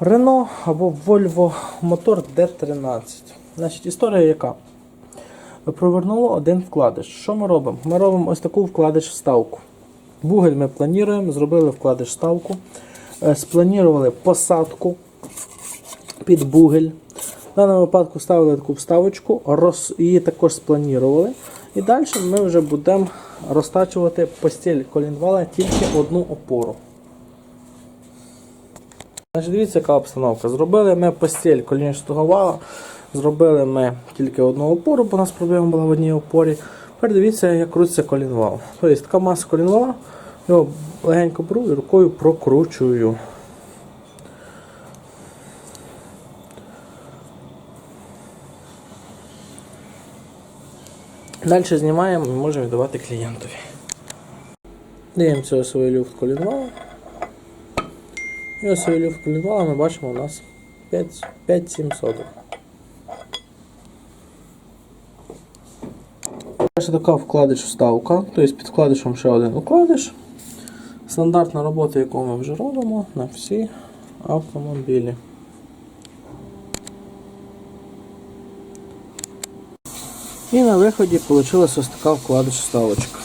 Renault або Volvo мотор D13. Значить, історія яка? Провернуло один вкладиш. Що ми робимо? Ми робимо ось таку вкладиш вставку. Бугель ми плануємо, зробили вкладиш вставку, е, спланували посадку під бугель. В даному випадку ставили таку вставочку, роз, її також спланували. І далі ми вже будемо розтачувати постіль колінвала тільки одну опору. Значить, дивіться, яка обстановка. Зробили ми постіль колінічного вала, зробили ми тільки одну опору, бо у нас проблема була в одній опорі. Тепер дивіться, як крутиться колінвал. Тобто така маса колінвала, його легенько беру і рукою прокручую. Далі знімаємо і можемо віддавати клієнтові. Дивимося свою люфт колінвала. І ось свою люфт колінвала ми бачимо у нас 5 5-7 соток. Ще така вкладиш вставка, тобто під вкладишем ще один укладиш. Стандартна робота, яку ми вже робимо на всі автомобілі. І на виході вийшла ось така вкладиш вставочка.